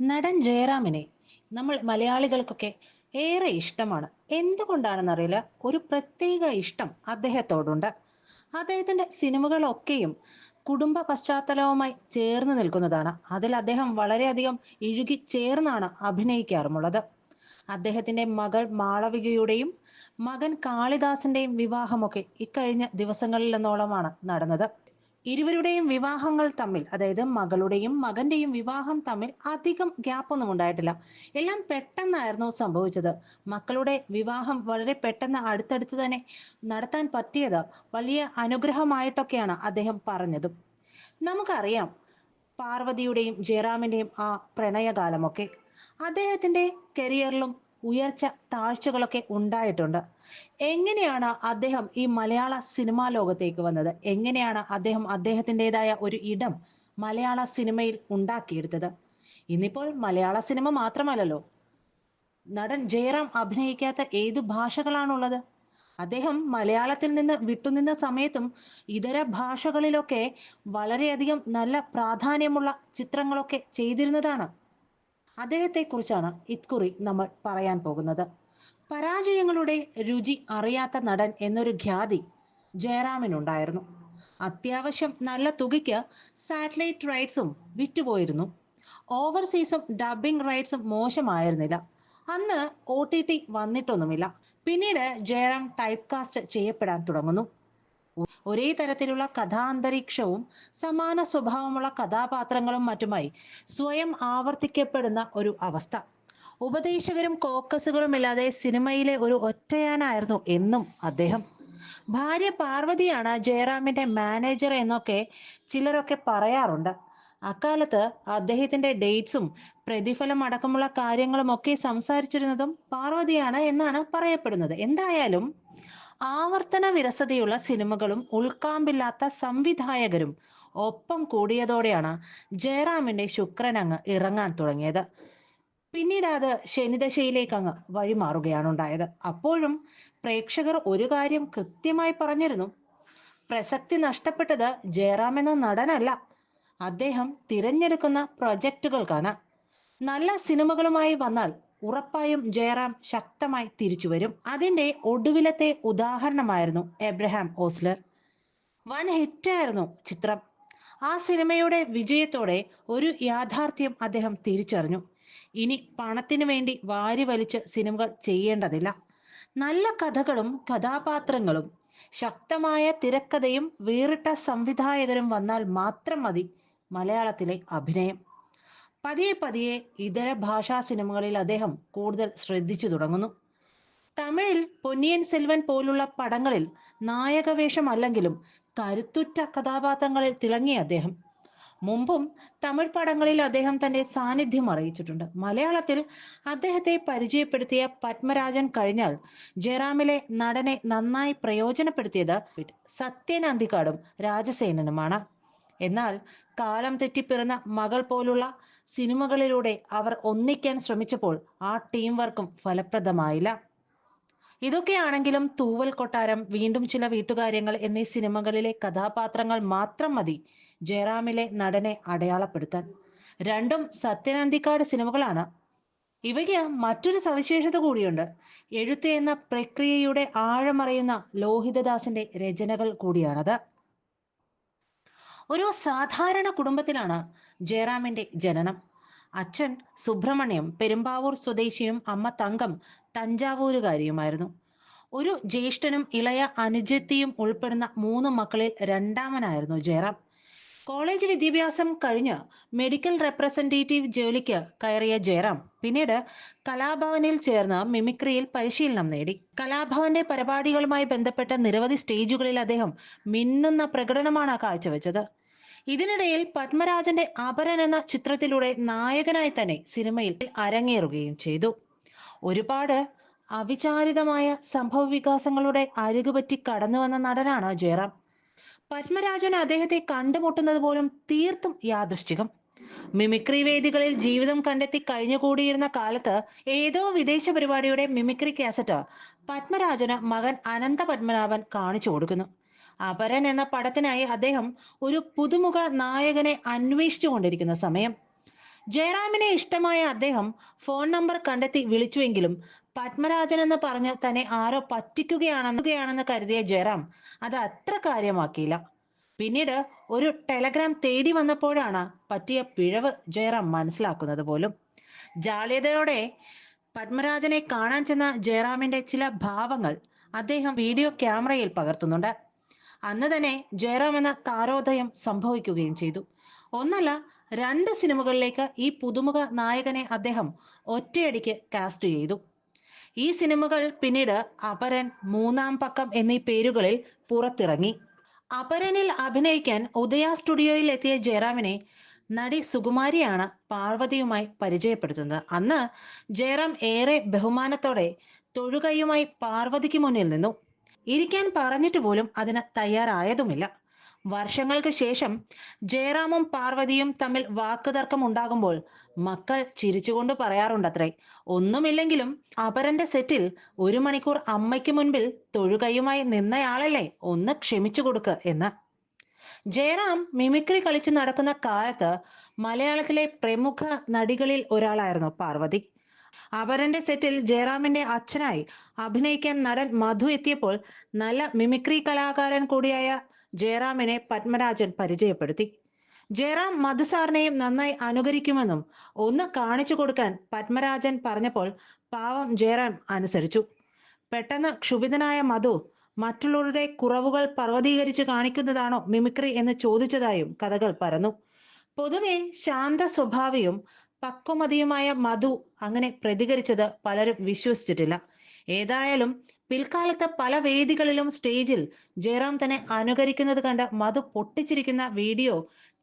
നടൻ ജയറാമിനെ നമ്മൾ മലയാളികൾക്കൊക്കെ ഏറെ ഇഷ്ടമാണ്. എന്തുകൊണ്ടാണെന്നറിയില്ല? ഒരു പ്രത്യേക ഇഷ്ടം അദ്ദേഹത്തോടുണ്ട്. അദ്ദേഹത്തിന്റെ സിനിമകളൊക്കെയും കുടുംബ പശ്ചാത്തലവുമായി ചേർന്ന് നിൽക്കുന്നതാണ്. അതിൽ അദ്ദേഹം വളരെയധികം ഇഴുകി ചേർന്നാണ് അഭിനയിക്കാറുമുള്ളത്. അദ്ദേഹത്തിന്റെ മകൾ മാളവികയുടെയും മകൻ കാളിദാസിന്റെയും വിവാഹമൊക്കെ ഇക്കഴിഞ്ഞ ദിവസങ്ങളിലെന്നോളമാണ് നടന്നത്. ഇരുവരുടെയും വിവാഹങ്ങൾ തമ്മിൽ അതായത് മകളുടെയും മകന്റെയും വിവാഹം തമ്മിൽ അധികം ഗ്യാപ്പ് ഒന്നും ഉണ്ടായിട്ടില്ല. എല്ലാം പെട്ടെന്നായിരുന്നു സംഭവിച്ചത്. മക്കളുടെ വിവാഹം വളരെ പെട്ടെന്ന് അടുത്തടുത്ത് തന്നെ നടത്താൻ പറ്റിയത് വലിയ അനുഗ്രഹമായിട്ടൊക്കെയാണ് അദ്ദേഹം പറഞ്ഞതും. നമുക്കറിയാം പാർവതിയുടെയും ജയറാമിന്റെയും ആ പ്രണയകാലമൊക്കെ. അദ്ദേഹത്തിന്റെ കരിയറിലും ഉയർച്ച താഴ്ചകളൊക്കെ ഉണ്ടായിട്ടുണ്ട്. എങ്ങനെയാണ് അദ്ദേഹം ഈ മലയാള സിനിമാ ലോകത്തേക്ക് വന്നത്? എങ്ങനെയാണ് അദ്ദേഹം അദ്ദേഹത്തിന്റെതായ ഒരു ഇടം മലയാള സിനിമയിൽ ഉണ്ടാക്കിയെടുത്തത്? ഇന്നിപ്പോൾ മലയാള സിനിമ മാത്രമല്ലല്ലോ നടൻ ജയറാം അഭിനയിക്കാത്ത ഏതു ഭാഷകളാണുള്ളത്? അദ്ദേഹം മലയാളത്തിൽ നിന്ന് വിട്ടുനിന്ന സമയത്തും ഇതര ഭാഷകളിലൊക്കെ വളരെയധികം നല്ല പ്രാധാന്യമുള്ള ചിത്രങ്ങളൊക്കെ ചെയ്തിരുന്നതാണ്. അദ്ദേഹത്തെക്കുറിച്ചാണ് ഇക്കുറി നമ്മൾ പറയാൻ പോകുന്നത്. പരാജയങ്ങളുടെ രുചി അറിയാത്ത നടൻ എന്നൊരു ഖ്യാതി ജയറാമിനുണ്ടായിരുന്നു. അത്യാവശ്യം നല്ല തുകയ്ക്ക് സാറ്റലൈറ്റ് റൈറ്റ്സും വിറ്റുപോയിരുന്നു. ഓവർസീസും ഡബിംഗ് റൈറ്റ്സും മോശമായിരുന്നില്ല. അന്ന് ഒ ടി ടി വന്നിട്ടൊന്നുമില്ല. പിന്നീട് ജയറാം ടൈപ്പ് കാസ്റ്റ് ചെയ്യപ്പെടാൻ തുടങ്ങുന്നു. ഒരേ തരത്തിലുള്ള കഥാന്തരീക്ഷവും സമാന സ്വഭാവമുള്ള കഥാപാത്രങ്ങളും മറ്റുമായി സ്വയം ആവർത്തിക്കപ്പെടുന്ന ഒരു അവസ്ഥ. ഉപദേശകരും കോക്കസുകളും ഇല്ലാതെ സിനിമയിലെ ഒരു ഒറ്റയാനായിരുന്നു എന്നും അദ്ദേഹം. ഭാര്യ പാർവതിയാണ് ജയറാമിന്റെ മാനേജർ എന്നൊക്കെ ചിലരൊക്കെ പറയാറുണ്ട്. അക്കാലത്ത് അദ്ദേഹത്തിന്റെ ഡേറ്റ്സും പ്രതിഫലം അടക്കമുള്ള കാര്യങ്ങളും ഒക്കെ സംസാരിച്ചിരുന്നതും പാർവതിയാണ് എന്നാണ് പറയപ്പെടുന്നത്. എന്തായാലും ആവർത്തന വിരസതയുള്ള സിനിമകളും ഉൾക്കാമ്പില്ലാത്ത സംവിധായകരും ഒപ്പം കൂടിയതോടെയാണ് ജയറാമിന്റെ ശുക്രൻ അങ്ങ് ഇറങ്ങാൻ തുടങ്ങിയത്. പിന്നീട് അത് ശനിദശയിലേക്ക് അങ്ങ് വഴിമാറുകയാണ് ഉണ്ടായത് അപ്പോഴും പ്രേക്ഷകർ ഒരു കാര്യം കൃത്യമായി പറഞ്ഞിരുന്നു. പ്രസക്തി നഷ്ടപ്പെട്ടത് ജയറാം എന്ന നടനല്ല. അദ്ദേഹം തിരഞ്ഞെടുക്കുന്ന പ്രൊജക്റ്റുകൾക്കാണ് നല്ല സിനിമകളുമായി വന്നാൽ ഉറപ്പായും ജയറാം ശക്തമായി തിരിച്ചു വരും. അതിന്റെ ഒടുവിലത്തെ ഉദാഹരണമായിരുന്നു എബ്രഹാം ഓസ്ലർ. വൻ ഹിറ്റായിരുന്നു ചിത്രം. ആ സിനിമയുടെ വിജയത്തോടെ ഒരു യാഥാർത്ഥ്യം അദ്ദേഹം തിരിച്ചറിഞ്ഞു. ഇനി പണത്തിനു വേണ്ടി വാരി വലിച്ച് സിനിമകൾ ചെയ്യേണ്ടതില്ല. നല്ല കഥകളും കഥാപാത്രങ്ങളും ശക്തമായ തിരക്കഥയും വേറിട്ട സംവിധായകരും വന്നാൽ മാത്രം മതി മലയാളത്തിലെ അഭിനയം. പതിയെ പതിയെ ഇതര ഭാഷാ സിനിമകളിൽ അദ്ദേഹം കൂടുതൽ ശ്രദ്ധിച്ചു തുടങ്ങുന്നു. തമിഴിൽ പൊന്നിയൻ സെൽവൻ പോലുള്ള പടങ്ങളിൽ നായകവേഷമല്ലെങ്കിലും കരുത്തുറ്റ കഥാപാത്രങ്ങളിൽ തിളങ്ങിയ അദ്ദേഹം. മുമ്പും തമിഴ് പടങ്ങളിൽ അദ്ദേഹം തന്റെ സാന്നിധ്യം അറിയിച്ചിട്ടുണ്ട്. മലയാളത്തിൽ അദ്ദേഹത്തെ പരിചയപ്പെടുത്തിയ പത്മരാജൻ കഴിഞ്ഞാൽ ജയറാമിലെ നടനെ നന്നായി പ്രയോജനപ്പെടുത്തിയത് സത്യൻ അന്തിക്കാടും രാജസേനനുമാണ്. എന്നാൽ കാലം തെറ്റിപ്പിറന്ന മകൾ പോലുള്ള സിനിമകളിലൂടെ അവർ ഒന്നിക്കാൻ ശ്രമിച്ചപ്പോൾ ആ ടീം വർക്കും ഫലപ്രദമായില്ല. ഇതൊക്കെയാണെങ്കിലും തൂവൽ കൊട്ടാരം വീണ്ടും ചില വീട്ടുകാര്യങ്ങൾ എന്നീ സിനിമകളിലെ കഥാപാത്രങ്ങൾ മാത്രം മതി ജയറാമിലെ നടനെ അടയാളപ്പെടുത്താൻ. രണ്ടും സത്യനന്ദിക്കാട് സിനിമകളാണ്. ഇവയ്ക്ക് മറ്റൊരു സവിശേഷത കൂടിയുണ്ട്. എഴുത്ത് എന്ന പ്രക്രിയയുടെ ആഴമറിയുന്ന ലോഹിതദാസിന്റെ രചനകൾ കൂടിയാണത്. ഒരു സാധാരണ കുടുംബത്തിലാണ് ജയറാമിന്റെ ജനനം. അച്ഛൻ സുബ്രഹ്മണ്യം പെരുമ്പാവൂർ സ്വദേശിയും അമ്മ തങ്കം തഞ്ചാവൂരുകാരിയുമായിരുന്നു. ഒരു ജ്യേഷ്ഠനും ഇളയ അനുജത്തിയും ഉൾപ്പെടുന്ന മൂന്ന് മക്കളിൽ രണ്ടാമനായിരുന്നു ജയറാം. കോളേജ് വിദ്യാഭ്യാസം കഴിഞ്ഞ് മെഡിക്കൽ റെപ്രസെന്റേറ്റീവ് ജോലിക്ക് കയറിയ ജയറാം പിന്നീട് കലാഭവനിൽ ചേർന്ന് മിമിക്രിയിൽ പരിശീലനം നേടി. കലാഭവന്റെ പരിപാടികളുമായി ബന്ധപ്പെട്ട നിരവധി സ്റ്റേജുകളിൽ അദ്ദേഹം മിന്നുന്ന പ്രകടനമാണ് കാഴ്ചവെച്ചത്. ഇതിനിടയിൽ പത്മരാജന്റെ അപരൻ എന്ന ചിത്രത്തിലൂടെ നായകനായി തന്നെ സിനിമയിൽ അരങ്ങേറുകയും ചെയ്തു. ഒരുപാട് അവിചാരിതമായ സംഭവ വികാസങ്ങളുടെ അരികുപറ്റി കടന്നു വന്ന നടനാണ് ജയറാം. പത്മരാജൻ അദ്ദേഹത്തെ കണ്ടുമുട്ടുന്നത് പോലും തീർത്തും യാദൃശ്ചികം. മിമിക്രി വേദികളിൽ ജീവിതം കണ്ടെത്തി കഴിഞ്ഞുകൂടിയിരുന്ന കാലത്ത് ഏതോ വിദേശ പരിപാടിയുടെ മിമിക്രി കാസറ്റ് പത്മരാജന് മകൻ അനന്ത പത്മനാഭൻ കാണിച്ചു കൊടുക്കുന്നു. അപരൻ എന്ന പടത്തിനായി അദ്ദേഹം ഒരു പുതുമുഖ നായകനെ അന്വേഷിച്ചു കൊണ്ടിരിക്കുന്ന സമയം. ജയറാമിനെ ഇഷ്ടമായ അദ്ദേഹം ഫോൺ നമ്പർ കണ്ടെത്തി വിളിച്ചുവെങ്കിലും പത്മരാജൻ എന്ന് പറഞ്ഞ് തന്നെ ആരോ പറ്റിക്കുകയാണെന്നുകയാണെന്ന് കരുതിയ ജയറാം. അത് അത്ര കാര്യമാക്കിയില്ല. പിന്നീട് ഒരു ടെലഗ്രാം തേടി വന്നപ്പോഴാണ് പറ്റിയ പിഴവ് ജയറാം മനസ്സിലാക്കുന്നത് പോലും. ജാള്യതയോടെ പത്മരാജനെ കാണാൻ ചെന്ന ജയറാമിന്റെ ചില ഭാവങ്ങൾ അദ്ദേഹം വീഡിയോ ക്യാമറയിൽ പകർത്തുന്നുണ്ട്. അന്ന് തന്നെ ജയറാം എന്ന താരോദയം സംഭവിക്കുകയും ചെയ്തു. ഒന്നല്ല രണ്ട് സിനിമകളിലേക്ക് ഈ പുതുമുഖ നായകനെ അദ്ദേഹം ഒറ്റയടിക്ക് കാസ്റ്റ് ചെയ്തു. ഈ സിനിമകൾ പിന്നീട് അപരൻ മൂന്നാം പക്കം എന്നീ പേരുകളിൽ പുറത്തിറങ്ങി. അപരനിൽ അഭിനയിക്കാൻ ഉദയ സ്റ്റുഡിയോയിൽ എത്തിയ ജയറാമിനെ നടി സുകുമാരിയാണ് പാർവതിയുമായി പരിചയപ്പെടുത്തുന്നത്. അന്ന് ജയറാം ഏറെ ബഹുമാനത്തോടെ തൊഴുകയുമായി പാർവതിക്ക് മുന്നിൽ നിന്നു. ഇരിക്കാൻ പറഞ്ഞിട്ട് പോലും അതിന് തയ്യാറായതുമില്ല. വർഷങ്ങൾക്ക് ശേഷം ജയറാമും പാർവതിയും തമ്മിൽ വാക്കുതർക്കം ഉണ്ടാകുമ്പോൾ മക്കൾ ചിരിച്ചുകൊണ്ട് പറയാറുണ്ടത്രേ. ഒന്നുമില്ലെങ്കിലും അപരന്റെ സെറ്റിൽ ഒരു മണിക്കൂർ അമ്മയ്ക്ക് മുൻപിൽ തൊഴുകയുമായി നിന്നയാളല്ലേ? ഒന്ന് ക്ഷമിച്ചു കൊടുക്ക് എന്ന്. ജയറാം മിമിക്രി കളിച്ചു നടക്കുന്ന കാലത്ത് മലയാളത്തിലെ പ്രമുഖ നടികളിൽ ഒരാളായിരുന്നു പാർവതി. അപരന്റെ സെറ്റിൽ ജയറാമിന്റെ അച്ഛനായി അഭിനയിക്കാൻ നടൻ മധു എത്തിയപ്പോൾ നല്ല മിമിക്രി കലാകാരൻ കൂടിയായ ജയറാമിനെ പത്മരാജൻ പരിചയപ്പെടുത്തി. ജയറാം മധു സാറിനെയും നന്നായി അനുകരിക്കുമെന്നും ഒന്ന് കാണിച്ചു കൊടുക്കാൻ പത്മരാജൻ പറഞ്ഞപ്പോൾ പാവം ജയറാം അനുസരിച്ചു. പെട്ടെന്ന് ക്ഷുഭിതനായ മധു മറ്റുള്ളവരുടെ കുറവുകൾ പർവതീകരിച്ച് കാണിക്കുന്നതാണോ മിമിക്രി എന്ന് ചോദിച്ചതായും കഥകൾ പറഞ്ഞു പൊതുവെ ശാന്ത സ്വഭാവിയും പക്വമതിയുമായ മധു അങ്ങനെ പ്രതികരിച്ചത് പലരും വിശ്വസിച്ചിട്ടില്ല. ഏതായാലും പിൽക്കാലത്ത് പല വേദികളിലും സ്റ്റേജിൽ ജയറാം തന്നെ അനുകരിക്കുന്നത് കണ്ട് മധു പൊട്ടിച്ചിരിക്കുന്ന വീഡിയോ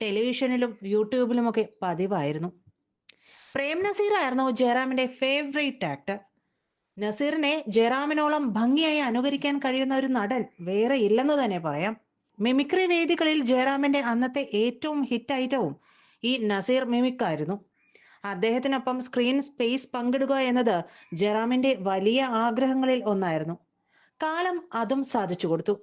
ടെലിവിഷനിലും യൂട്യൂബിലുമൊക്കെ പതിവായിരുന്നു. പ്രേം നസീർ ആയിരുന്നു ജയറാമിന്റെ ഫേവറേറ്റ് ആക്ടർ നസീറിനെ ജയറാമിനോളം ഭംഗിയായി അനുകരിക്കാൻ കഴിയുന്ന ഒരു നടൻ വേറെ ഇല്ലെന്ന് തന്നെ പറയാം. മിമിക്രി വേദികളിൽ ജയറാമിന്റെ അന്നത്തെ ഏറ്റവും ഹിറ്റ് ഐറ്റവും ഈ നസീർ മിമിക് ആയിരുന്നു അദ്ദേഹത്തിനൊപ്പം സ്ക്രീൻ സ്പേസ് പങ്കിടുക എന്നത് ജയറാമിന്റെ വലിയ ആഗ്രഹങ്ങളിൽ ഒന്നായിരുന്നു. കാലം അതും സാധിച്ചു കൊടുത്തു.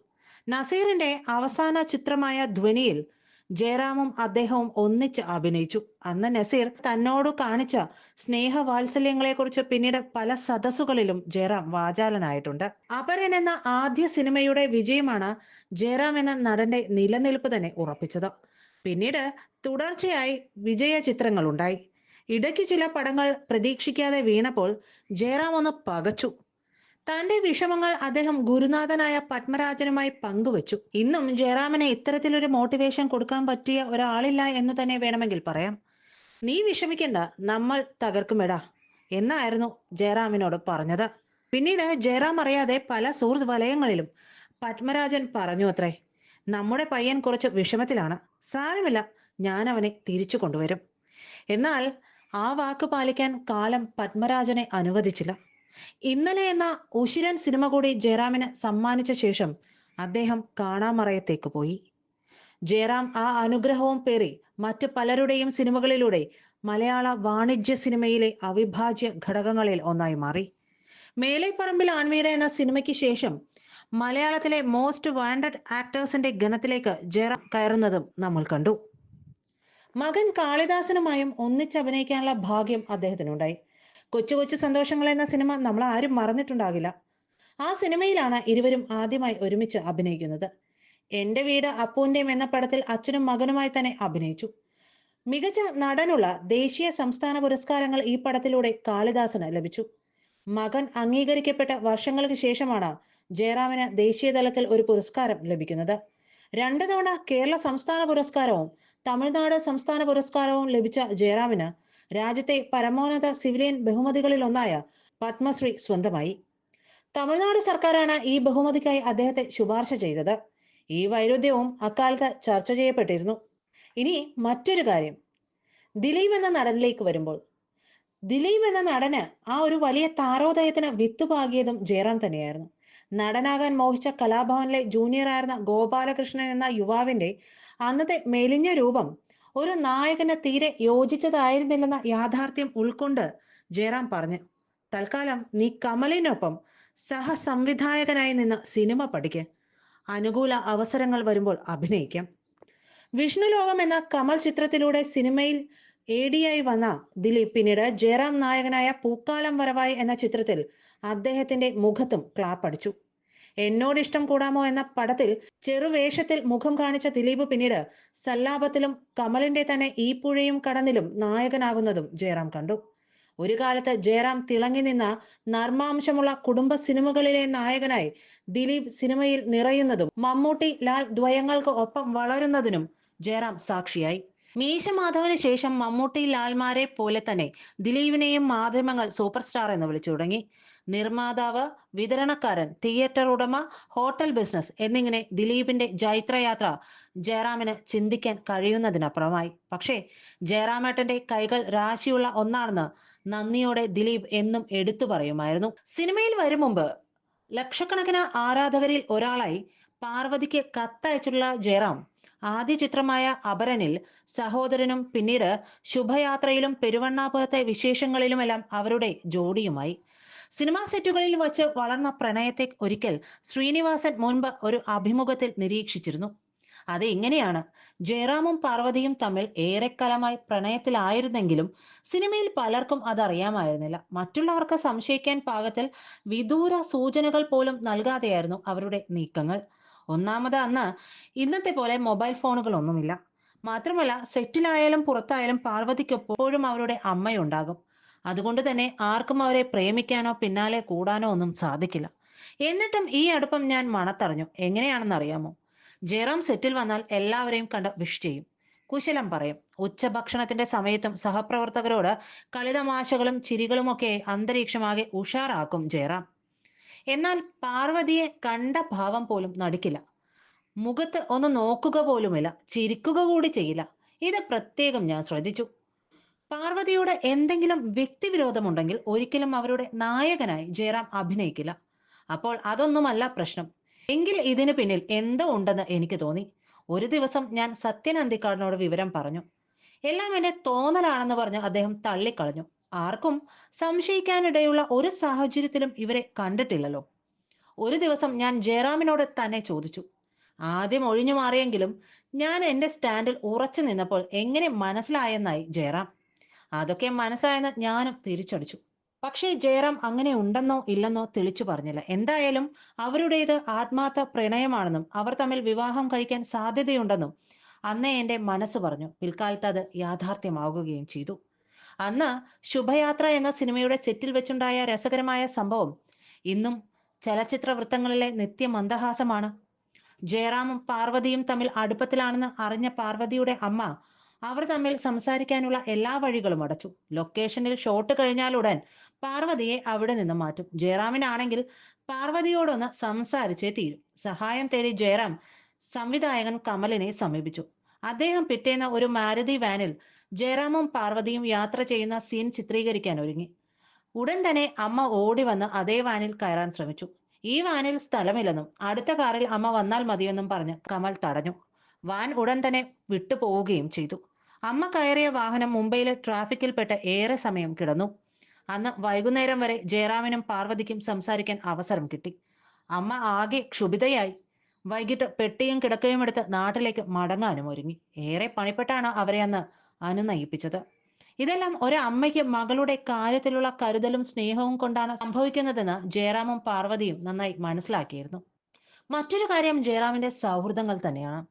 നസീറിന്റെ അവസാന ചിത്രമായ ധ്വനിയിൽ ജയറാമും അദ്ദേഹവും ഒന്നിച്ച് അഭിനയിച്ചു. അന്ന് നസീർ തന്നോട് കാണിച്ച സ്നേഹവാത്സല്യങ്ങളെ കുറിച്ച് പിന്നീട് പല സദസ്സുകളിലും ജയറാം വാചാലനായിട്ടുണ്ട്. അപരൻ എന്ന ആദ്യ സിനിമയുടെ വിജയമാണ് ജയറാം എന്ന നടന്റെ നിലനിൽപ്പ് തന്നെ ഉറപ്പിച്ചത്. പിന്നീട് തുടർച്ചയായി വിജയ ചിത്രങ്ങൾ ഉണ്ടായി ഇടയ്ക്ക് ചില പടങ്ങൾ പ്രതീക്ഷിക്കാതെ വീണപ്പോൾ ജയറാം ഒന്ന് പകച്ചു. തന്റെ വിഷമങ്ങൾ അദ്ദേഹം ഗുരുനാഥനായ പത്മരാജനുമായി പങ്കുവച്ചു. ഇന്നും ജയറാമിന് ഇത്തരത്തിലൊരു മോട്ടിവേഷൻ കൊടുക്കാൻ പറ്റിയ ഒരാളില്ല എന്ന് തന്നെ വേണമെങ്കിൽ പറയാം. നീ വിഷമിക്കണ്ട നമ്മൾ തകർക്കുമെടാ എന്നായിരുന്നു ജയറാമിനോട് പറഞ്ഞത്. പിന്നീട് ജയറാം അറിയാതെ പല സുഹൃത്ത് വലയങ്ങളിലും പത്മരാജൻ പറഞ്ഞു അത്രേ. നമ്മുടെ പയ്യൻ കുറച്ച് വിഷമത്തിലാണ്. സാരമില്ല ഞാൻ അവനെ തിരിച്ചു കൊണ്ടുവരും. എന്നാൽ ആ വാക്ക് പാലിക്കാൻ കാലം പത്മരാജനെ അനുവദിച്ചില്ല. ഇന്നലെ എന്ന ഉശിരൻ സിനിമ കൂടി ജയറാമിന് സമ്മാനിച്ച ശേഷം അദ്ദേഹം കാണാമറയത്തേക്ക് പോയി. ജയറാം ആ അനുഗ്രഹവും പേറി മറ്റ് പലരുടെയും സിനിമകളിലൂടെ മലയാള വാണിജ്യ സിനിമയിലെ അവിഭാജ്യ ഘടകങ്ങളിൽ ഒന്നായി മാറി. മേലെപ്പറമ്പിൽ ആൺവീര എന്ന സിനിമയ്ക്ക് ശേഷം മലയാളത്തിലെ മോസ്റ്റ് വാണ്ടഡ് ആക്ടേഴ്സിന്റെ ഗണത്തിലേക്ക് ജയറാം കയറുന്നതും നമ്മൾ കണ്ടു. മകൻ കാളിദാസനുമായും ഒന്നിച്ച് അഭിനയിക്കാനുള്ള ഭാഗ്യം അദ്ദേഹത്തിനുണ്ടായി. കൊച്ചു കൊച്ചു സന്തോഷങ്ങൾ എന്ന സിനിമ നമ്മൾ ആരും മറന്നിട്ടുണ്ടാകില്ല. ആ സിനിമയിലാണ് ഇരുവരും ആദ്യമായി ഒരുമിച്ച് അഭിനയിക്കുന്നത്. എന്റെ വീട് അപ്പൂന്റെയും എന്ന പടത്തിൽ അച്ഛനും മകനുമായി തന്നെ അഭിനയിച്ചു. മികച്ച നടനുള്ള ദേശീയ സംസ്ഥാന പുരസ്കാരങ്ങൾ ഈ പടത്തിലൂടെ കാളിദാസന് ലഭിച്ചു. മകൻ അംഗീകരിക്കപ്പെട്ട വർഷങ്ങൾക്ക് ശേഷമാണ് ജയറാമിന് ദേശീയ തലത്തിൽ ഒരു പുരസ്കാരം ലഭിക്കുന്നത്. രണ്ടു തവണ കേരള സംസ്ഥാന പുരസ്കാരവും തമിഴ്നാട് സംസ്ഥാന പുരസ്കാരവും ലഭിച്ച ജയറാമിന് രാജ്യത്തെ പരമോന്നത സിവിലിയൻ ബഹുമതികളിൽ ഒന്നായ പത്മശ്രീ സ്വന്തമായി. തമിഴ്നാട് സർക്കാരാണ് ഈ ബഹുമതിക്കായി അദ്ദേഹത്തെ ശുപാർശ ചെയ്തത്. ഈ വൈരുദ്ധ്യവും അക്കാലത്ത് ചർച്ച ചെയ്യപ്പെട്ടിരുന്നു. ഇനി മറ്റൊരു കാര്യം. ദിലീപ് എന്ന നടനിലേക്ക് വരുമ്പോൾ ദിലീപ് എന്ന നടന് ആ ഒരു വലിയ താരോദയത്തിന് വിത്തുപാകിയതും ജയറാം തന്നെയായിരുന്നു. നടനാകാൻ മോഹിച്ച കലാഭവനിലെ ജൂനിയർ ആയിരുന്ന ഗോപാലകൃഷ്ണൻ എന്ന യുവാവിന്റെ അന്നത്തെ മെലിഞ്ഞ രൂപം ഒരു നായകന് തീരെ യോജിച്ചതായിരുന്നില്ലെന്ന യാഥാർത്ഥ്യം ഉൾക്കൊണ്ട് ജയറാം പറഞ്ഞു തൽക്കാലം നീ കമലിനൊപ്പം സഹസംവിധായകനായി നിന്ന് സിനിമ പഠിക്ക്. അനുകൂല അവസരങ്ങൾ വരുമ്പോൾ അഭിനയിക്കാം വിഷ്ണു ലോകം എന്ന കമൽ ചിത്രത്തിലൂടെ സിനിമയിൽ എ ഡി ആയി വന്ന ദിലീപ് പിന്നീട് ജയറാം നായകനായ പൂക്കാലം വരവായി എന്ന ചിത്രത്തിൽ അദ്ദേഹത്തിന്റെ മുഖത്തും ക്ലാപ്പടിച്ചു. എന്നോട് ഇഷ്ടം കൂടാമോ എന്ന പടത്തിൽ ചെറുവേഷത്തിൽ മുഖം കാണിച്ച ദിലീപ് പിന്നീട് സല്ലാപത്തിലും കമലിന്റെ തന്നെ ഈ പുഴയും കടന്നിലും നായകനാകുന്നതും ജയറാം കണ്ടു. ഒരു കാലത്ത് ജയറാം തിളങ്ങി നിന്ന നർമാംശമുള്ള കുടുംബ സിനിമകളിലെ നായകനായി ദിലീപ് സിനിമയിൽ നിറയുന്നതും മമ്മൂട്ടി ലാൽ ദ്വയങ്ങൾക്ക് ഒപ്പം വളരുന്നതിനും ജയറാം സാക്ഷിയായി. മീശ മാധവന് ശേഷം മമ്മൂട്ടി ലാൽമാരെ പോലെ തന്നെ ദിലീപിനെയും മാധ്യമങ്ങൾ സൂപ്പർ സ്റ്റാർ എന്ന് വിളിച്ചു തുടങ്ങി. നിർമ്മാതാവ് വിതരണക്കാരൻ തിയേറ്റർ ഉടമ ഹോട്ടൽ ബിസിനസ് എന്നിങ്ങനെ ദിലീപിന്റെ ജൈത്രയാത്ര ജയറാമിന് ചിന്തിക്കാൻ കഴിയുന്നതിനപ്പുറമായി. പക്ഷേ ജയറാമേട്ടന്റെ കൈകൾ രാശിയുള്ള ഒന്നാണെന്ന് നന്ദിയോടെ ദിലീപ് എന്നും എടുത്തു പറയുമായിരുന്നു. സിനിമയിൽ വരും മുമ്പ് ലക്ഷക്കണക്കിന് ആരാധകരിൽ ഒരാളായി പാർവതിക്ക് കത്തയച്ചിട്ടുള്ള ജയറാം ആദ്യ ചിത്രമായ അപരനിൽ സഹോദരനും പിന്നീട് ശുഭയാത്രയിലും പെരുവണ്ണാപുരത്തെ വിശേഷങ്ങളിലുമെല്ലാം അവരുടെ ജോഡിയുമായി. സിനിമാ സെറ്റുകളിൽ വച്ച് വളർന്ന പ്രണയത്തെ ഒരിക്കൽ ശ്രീനിവാസൻ മുൻപ് ഒരു അഭിമുഖത്തിൽ നിരീക്ഷിച്ചിരുന്നു. അത് ഇങ്ങനെയാണ് ജയറാമും പാർവതിയും തമ്മിൽ ഏറെക്കാലമായി പ്രണയത്തിലായിരുന്നെങ്കിലും സിനിമയിൽ പലർക്കും അതറിയാമായിരുന്നില്ല. മറ്റുള്ളവർക്ക് സംശയിക്കാൻ പാകത്തിൽ വിദൂര സൂചനകൾ പോലും നൽകാതെയായിരുന്നു അവരുടെ നീക്കങ്ങൾ. ഒന്നാമത് അന്ന് ഇന്നത്തെ പോലെ മൊബൈൽ ഫോണുകളൊന്നുമില്ല മാത്രമല്ല സെറ്റിലായാലും പുറത്തായാലും പാർവതിക്ക് എപ്പോഴും അവരുടെ അമ്മയുണ്ടാകും. അതുകൊണ്ട് തന്നെ ആർക്കും അവരെ പ്രേമിക്കാനോ പിന്നാലെ കൂടാനോ ഒന്നും സാധിക്കില്ല. എന്നിട്ടും ഈ അടുപ്പം ഞാൻ മണത്തറിഞ്ഞു. എങ്ങനെയാണെന്ന് അറിയാമോ ജയറാം സെറ്റിൽ വന്നാൽ എല്ലാവരെയും കണ്ട് വിഷ് ചെയ്യും. കുശലം പറയും. ഉച്ചഭക്ഷണത്തിന്റെ സമയത്തും സഹപ്രവർത്തകരോട് കളിതമാശകളും ചിരികളുമൊക്കെ അന്തരീക്ഷമാകെ ഉഷാറാക്കും ജയറാം. എന്നാൽ പാർവതിയെ കണ്ട ഭാവം പോലും നടിക്കില്ല. മുഖത്ത് ഒന്ന് നോക്കുക പോലുമില്ല ചിരിക്കുക കൂടി ചെയ്യില്ല. ഇത് പ്രത്യേകം ഞാൻ ശ്രദ്ധിച്ചു. പാർവതിയോട് എന്തെങ്കിലും വ്യക്തിവിരോധമുണ്ടെങ്കിൽ ഒരിക്കലും അവരുടെ നായകനായി ജയറാം അഭിനയിക്കില്ല. അപ്പോൾ അതൊന്നുമല്ല പ്രശ്നം. എങ്കിൽ ഇതിനു പിന്നിൽ എന്തോ ഉണ്ടെന്ന് എനിക്ക് തോന്നി. ഒരു ദിവസം ഞാൻ സത്യൻ അന്തിക്കാടിനോട് വിവരം പറഞ്ഞു. എല്ലാം എന്റെ തോന്നലാണെന്ന് പറഞ്ഞ് അദ്ദേഹം തള്ളിക്കളഞ്ഞു. ആർക്കും സംശയിക്കാനിടയുള്ള ഒരു സാഹചര്യത്തിലും ഇവരെ കണ്ടിട്ടില്ലല്ലോ. ഒരു ദിവസം ഞാൻ ജയറാമിനോട് തന്നെ ചോദിച്ചു ആദ്യം ഒഴിഞ്ഞു മാറിയെങ്കിലും ഞാൻ എന്റെ സ്റ്റാൻഡിൽ ഉറച്ചു നിന്നപ്പോൾ എങ്ങനെ മനസ്സിലായെന്നായി ജയറാം? അതൊക്കെ മനസ്സിലായെന്ന് ഞാനും തിരിച്ചടിച്ചു. പക്ഷേ ജയറാം അങ്ങനെ ഉണ്ടെന്നോ ഇല്ലെന്നോ തെളിച്ചു പറഞ്ഞില്ല. എന്തായാലും അവരുടേത് ആത്മാർത്ഥ പ്രണയമാണെന്നും അവർ തമ്മിൽ വിവാഹം കഴിക്കാൻ സാധ്യതയുണ്ടെന്നും അന്നേ എന്റെ മനസ്സ് പറഞ്ഞു. പിൽക്കാലത്ത് അത് യാഥാർത്ഥ്യമാവുകയും ചെയ്തു. അന്ന് ശുഭയാത്ര എന്ന സിനിമയുടെ സെറ്റിൽ വെച്ചുണ്ടായ രസകരമായ സംഭവം ഇന്നും ചലച്ചിത്ര വൃത്തങ്ങളിലെ നിത്യ മന്ദഹാസമാണ് ജയറാമും പാർവതിയും തമ്മിൽ അടുപ്പത്തിലാണെന്ന് അറിഞ്ഞ പാർവതിയുടെ അമ്മ അവർ തമ്മിൽ സംസാരിക്കാനുള്ള എല്ലാ വഴികളും അടച്ചു. ലൊക്കേഷനിൽ ഷോട്ട് കഴിഞ്ഞാലുടൻ പാർവതിയെ അവിടെ നിന്ന് മാറ്റും. ജയറാമിനാണെങ്കിൽ പാർവതിയോടൊന്ന് സംസാരിച്ചേ തീരും. സഹായം തേടി ജയറാം സംവിധായകൻ കമലിനെ സമീപിച്ചു. അദ്ദേഹം പിറ്റേന്ന് ഒരു മാരുതി വാനിൽ ജയറാമും പാർവതിയും യാത്ര ചെയ്യുന്ന സീൻ ചിത്രീകരിക്കാൻ ഒരുങ്ങി. ഉടൻ തന്നെ അമ്മ ഓടി വന്ന് അതേ വാനിൽ കയറാൻ ശ്രമിച്ചു. ഈ വാനിൽ സ്ഥലമില്ലെന്നും അടുത്ത കാറിൽ അമ്മ വന്നാൽ മതിയെന്നും പറഞ്ഞ് കമൽ തടഞ്ഞു. വാൻ ഉടൻ തന്നെ വിട്ടുപോവുകയും ചെയ്തു. അമ്മ കയറിയ വാഹനം മുംബൈയിലെ ട്രാഫിക്കിൽപ്പെട്ട് ഏറെ സമയം കിടന്നു. അന്ന് വൈകുന്നേരം വരെ ജയറാമിനും പാർവതിക്കും സംസാരിക്കാൻ അവസരം കിട്ടി. അമ്മ ആകെ ക്ഷുഭിതയായി. വൈകിട്ട് പെട്ടിയും കിടക്കയും എടുത്ത് നാട്ടിലേക്ക് മടങ്ങാനും ഒരുങ്ങി. ഏറെ പണിപ്പെട്ടാണ് അവരെ അന്ന് അനുനയിപ്പിച്ചത് ഇതെല്ലാം ഒരമ്മയ്ക്ക് മകളുടെ കാര്യത്തിലുള്ള കരുതലും സ്നേഹവും കൊണ്ടാണ് സംഭവിക്കുന്നതെന്ന് ജയറാമും പാർവതിയും നന്നായി മനസ്സിലാക്കിയിരുന്നു. മറ്റൊരു കാര്യം ജയറാമിന്റെ സൗഹൃദങ്ങൾ തന്നെയാണ്.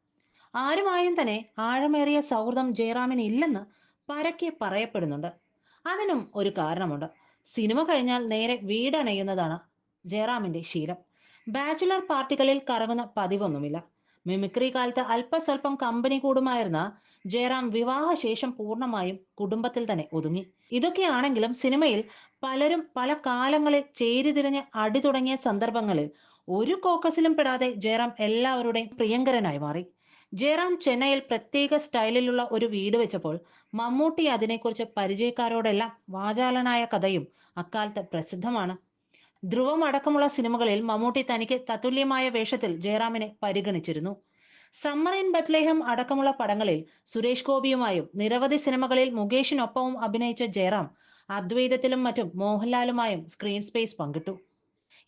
ആരുമായും തന്നെ ആഴമേറിയ സൗഹൃദം ജയറാമിന് ഇല്ലെന്ന് പരക്കെ പറയപ്പെടുന്നുണ്ട്. അതിനും ഒരു കാരണമുണ്ട്. സിനിമ കഴിഞ്ഞാൽ നേരെ വീടണയുന്നതാണ് ജയറാമിന്റെ ശീലം. ബാച്ചുലർ പാർട്ടികളിൽ കറങ്ങുന്ന പതിവൊന്നുമില്ല. മിമിക്രി കാലത്ത് അല്പസ്വല്പം കമ്പനി കൂടുമായിരുന്ന ജയറാം വിവാഹശേഷം പൂർണമായും കുടുംബത്തിൽ തന്നെ ഒതുങ്ങി. ഇതൊക്കെയാണെങ്കിലും സിനിമയിൽ പലരും പല കാലങ്ങളിൽ ചേരിതിരിഞ്ഞ് അടി തുടങ്ങിയ സന്ദർഭങ്ങളിൽ ഒരു കോക്കസിലും പെടാതെ ജയറാം എല്ലാവരുടെയും പ്രിയങ്കരനായി മാറി. ജയറാം ചെന്നൈയിൽ പ്രത്യേക സ്റ്റൈലിലുള്ള ഒരു വീട് വെച്ചപ്പോൾ മമ്മൂട്ടി അതിനെക്കുറിച്ച് പരിചയക്കാരോടെല്ലാം വാചാലനായ കഥയും അക്കാലത്ത് പ്രസിദ്ധമാണ്. ധ്രുവം അടക്കമുള്ള സിനിമകളിൽ മമ്മൂട്ടി തനിക്ക് തത്തുല്യമായ വേഷത്തിൽ ജയറാമിനെ പരിഗണിച്ചിരുന്നു. സമ്മർ ഇൻ ബത്ലേഹം അടക്കമുള്ള പടങ്ങളിൽ സുരേഷ് ഗോപിയുമായും നിരവധി സിനിമകളിൽ മുകേഷിനൊപ്പവും അഭിനയിച്ച ജയറാം അദ്വൈതത്തിലും മറ്റും മോഹൻലാലുമായും സ്ക്രീൻ സ്പേസ് പങ്കിട്ടു.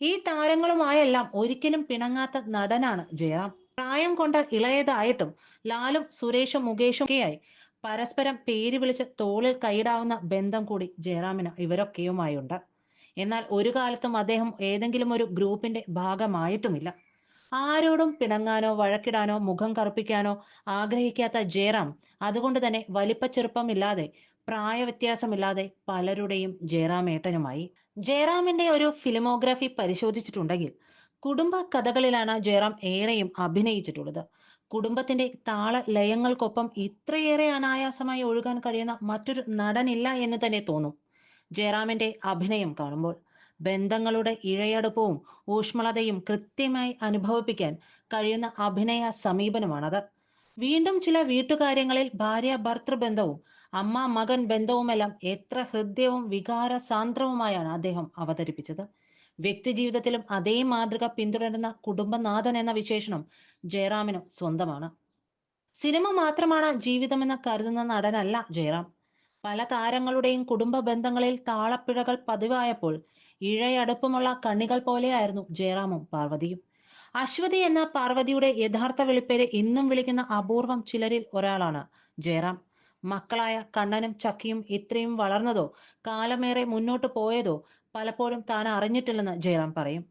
ഈ താരങ്ങളുമായെല്ലാം ഒരിക്കലും പിണങ്ങാത്ത നടനാണ് ജയറാം. പ്രായം കൊണ്ട് ഇളയതായിട്ടും ലാലും സുരേഷും മുകേഷും ഒക്കെയായി പരസ്പരം പേര് വിളിച്ച് തോളിൽ കൈയിടാവുന്ന ബന്ധം കൂടി ജയറാമിന് ഇവരൊക്കെയുമായുണ്ട്. എന്നാൽ ഒരു കാലത്തും അദ്ദേഹം ഏതെങ്കിലും ഒരു ഗ്രൂപ്പിന്റെ ഭാഗമായിട്ടുമില്ല. ആരോടും പിണങ്ങാനോ വഴക്കിടാനോ മുഖം കറുപ്പിക്കാനോ ആഗ്രഹിക്കാത്ത ജയറാം അതുകൊണ്ട് തന്നെ വലിപ്പച്ചെറുപ്പമില്ലാതെ പ്രായവ്യത്യാസമില്ലാതെ പലരുടെയും ജയറാമേട്ടനുമായി ജയറാമിന്റെ ഒരു ഫിലിമോഗ്രാഫി പരിശോധിച്ചിട്ടുണ്ടെങ്കിൽ കുടുംബ കഥകളിലാണ് ജയറാം ഏറെയും അഭിനയിച്ചിട്ടുള്ളത്. കുടുംബത്തിന്റെ താള ലയങ്ങൾക്കൊപ്പം ഇത്രയേറെ അനായാസമായി ഒഴുകാൻ കഴിയുന്ന മറ്റൊരു നടനില്ല എന്ന് തന്നെ തോന്നും. ജയറാമിന്റെ അഭിനയം കാണുമ്പോൾ ബന്ധങ്ങളുടെ ഇഴയടുപ്പവും ഊഷ്മളതയും കൃത്യമായി അനുഭവിപ്പിക്കാൻ കഴിയുന്ന അഭിനയ സമീപനമാണത്. വീണ്ടും ചില വീട്ടുകാര്യങ്ങളിൽ ഭാര്യ ഭർത്തൃബന്ധവും അമ്മ മകൻ ബന്ധവുമെല്ലാം എത്ര ഹൃദ്യവും വികാര സാന്ദ്രവുമായാണ് അദ്ദേഹം അവതരിപ്പിച്ചത്. വ്യക്തി ജീവിതത്തിലും അതേ മാതൃക പിന്തുടരുന്ന കുടുംബനാഥൻ എന്ന വിശേഷണം ജയറാമിനും സ്വന്തമാണ്. സിനിമ മാത്രമാണ് ജീവിതമെന്ന് കരുതുന്ന നടനല്ല ജയറാം. പല താരങ്ങളുടെയും കുടുംബ ബന്ധങ്ങളിൽ താളപ്പിഴകൾ പതിവായപ്പോൾ ഇഴയടുപ്പമുള്ള കണ്ണികൾ പോലെയായിരുന്നു ജയറാമും പാർവതിയും. അശ്വതി എന്ന പാർവതിയുടെ യഥാർത്ഥ വെളിപ്പേരെ ഇന്നും വിളിക്കുന്ന അപൂർവം ചിലരിൽ ഒരാളാണ് ജയറാം. മക്കളായ കണ്ണനും ചക്കിയും ഇത്രയും വളർന്നതോ കാലമേറെ മുന്നോട്ട് പോയതോ പലപ്പോഴും താൻ അറിഞ്ഞിട്ടില്ലെന്ന് ജയറാം പറയും.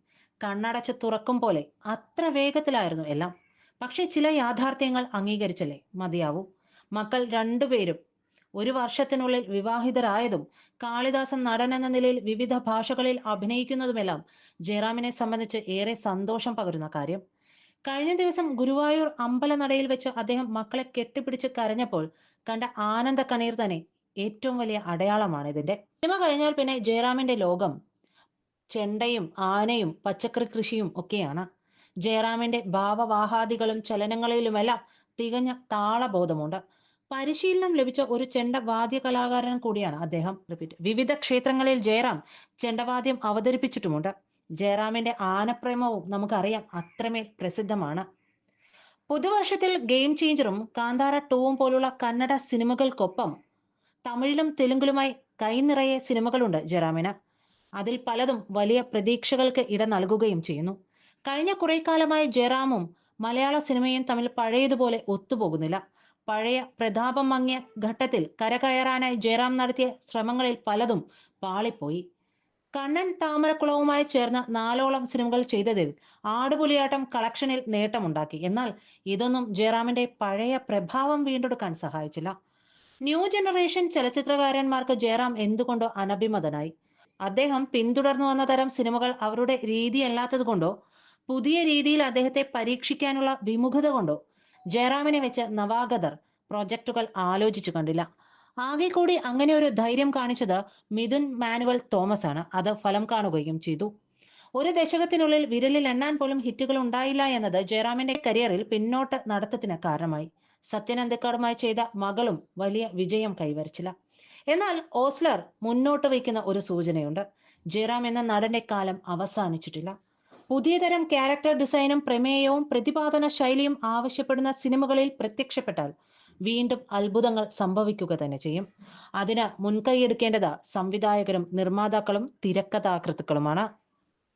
കണ്ണടച്ച് തുറക്കും പോലെ അത്ര വേഗത്തിലായിരുന്നു എല്ലാം. പക്ഷെ ചില യാഥാർത്ഥ്യങ്ങൾ അംഗീകരിച്ചല്ലേ? മതിയാവൂ. മക്കൾ രണ്ടുപേരും ഒരു വർഷത്തിനുള്ളിൽ വിവാഹിതരായതും കാളിദാസൻ നടൻ എന്ന നിലയിൽ വിവിധ ഭാഷകളിൽ അഭിനയിക്കുന്നതുമെല്ലാം ജയറാമിനെ സംബന്ധിച്ച് ഏറെ സന്തോഷം പകരുന്ന കാര്യം. കഴിഞ്ഞ ദിവസം ഗുരുവായൂർ അമ്പലനടയിൽ വെച്ച് അദ്ദേഹം മക്കളെ കെട്ടിപ്പിടിച്ച് കരഞ്ഞപ്പോൾ കണ്ട ആനന്ദ കണ്ണീർ തന്നെ ഏറ്റവും വലിയ അടയാളമാണ് ഇതിന്റെ. സിനിമ കഴിഞ്ഞാൽ പിന്നെ ജയറാമിന്റെ ലോകം ചെണ്ടയും ആനയും പച്ചക്കറി കൃഷിയും ഒക്കെയാണ്. ജയറാമിന്റെ ഭാവവാഹാദികളും ചലനങ്ങളിലുമെല്ലാം തികഞ്ഞ താളബോധമുണ്ട്. പരിശീലനം ലഭിച്ച ഒരു ചെണ്ട വാദ്യ കലാകാരൻ കൂടിയാണ് അദ്ദേഹം. റിപ്പീറ്റ്. വിവിധ ക്ഷേത്രങ്ങളിൽ ജയറാം ചെണ്ടവാദ്യം അവതരിപ്പിച്ചിട്ടുമുണ്ട്. ജയറാമിന്റെ ആനപ്രേമവും നമുക്കറിയാം അത്രമേൽ പ്രസിദ്ധമാണ്. പുതുവർഷത്തിൽ ഗെയിം ചേഞ്ചറും കാന്താര ടൂവും പോലുള്ള കന്നഡ സിനിമകൾക്കൊപ്പം തമിഴിലും തെലുങ്കിലുമായി കൈനിറയെ സിനിമകളുണ്ട് ജയറാമിന്. അതിൽ പലതും വലിയ പ്രതീക്ഷകൾക്ക് ഇട നൽകുകയും ചെയ്യുന്നു. കഴിഞ്ഞ കുറെ കാലമായി ജയറാമും മലയാള സിനിമയും തമ്മിൽ പഴയതുപോലെ ഒത്തുപോകുന്നില്ല. പഴയ പ്രതാപം മങ്ങിയ ഘട്ടത്തിൽ കരകയറാനായി ജയറാം നടത്തിയ ശ്രമങ്ങളിൽ പലതും പാളിപ്പോയി. കണ്ണൻ താമരക്കുളവുമായി ചേർന്ന് നാലോളം സിനിമകൾ ചെയ്തതിൽ ആടുപുലിയാട്ടം കളക്ഷനിൽ നേട്ടമുണ്ടാക്കി. എന്നാൽ ഇതൊന്നും ജയറാമിന്റെ പഴയ പ്രഭാവം വീണ്ടെടുക്കാൻ സഹായിച്ചില്ല. ന്യൂ ജനറേഷൻ ചലച്ചിത്രകാരന്മാർക്ക് ജയറാം എന്തുകൊണ്ടോ അനഭിമതനായി. അദ്ദേഹം പിന്തുടർന്നു വന്ന തരം സിനിമകൾ അവരുടെ രീതിയല്ലാത്തത് കൊണ്ടോ പുതിയ രീതിയിൽ അദ്ദേഹത്തെ പരീക്ഷിക്കാനുള്ള വിമുഖത കൊണ്ടോ ജയറാമിനെ വെച്ച് നവാഗതർ പ്രൊജക്ടുകൾ ആലോചിച്ചു കണ്ടില്ല. ആകെ കൂടി അങ്ങനെ ഒരു ധൈര്യം കാണിച്ചത് മിഥുൻ മാനുവൽ തോമസ് ആണ്. അത് ഫലം കാണുകയും ചെയ്തു. ഒരു ദശകത്തിനുള്ളിൽ വിരലിൽ എണ്ണാൻ പോലും ഹിറ്റുകൾ ഉണ്ടായില്ല എന്നത് ജയറാമിന്റെ കരിയറിൽ പിന്നോട്ട് നടത്തത്തിന് കാരണമായി. സത്യൻ അന്തക്കാടുമായി ചെയ്ത മകളും വലിയ വിജയം കൈവരിച്ചില്ല. എന്നാൽ ഓസ്ലർ മുന്നോട്ട് വയ്ക്കുന്ന ഒരു സൂചനയുണ്ട്. ജയറാം എന്ന നടന്റെ കാലം അവസാനിച്ചിട്ടില്ല. പുതിയ തരം ക്യാരക്ടർ ഡിസൈനും പ്രമേയവും പ്രതിപാദന ശൈലിയും ആവശ്യപ്പെടുന്ന സിനിമകളിൽ പ്രത്യക്ഷപ്പെട്ടാൽ വീണ്ടും അത്ഭുതങ്ങൾ സംഭവിക്കുക തന്നെ ചെയ്യും. അതിന് മുൻകൈയെടുക്കേണ്ടത് സംവിധായകരും നിർമ്മാതാക്കളും തിരക്കഥാകൃത്തുക്കളുമാണ്.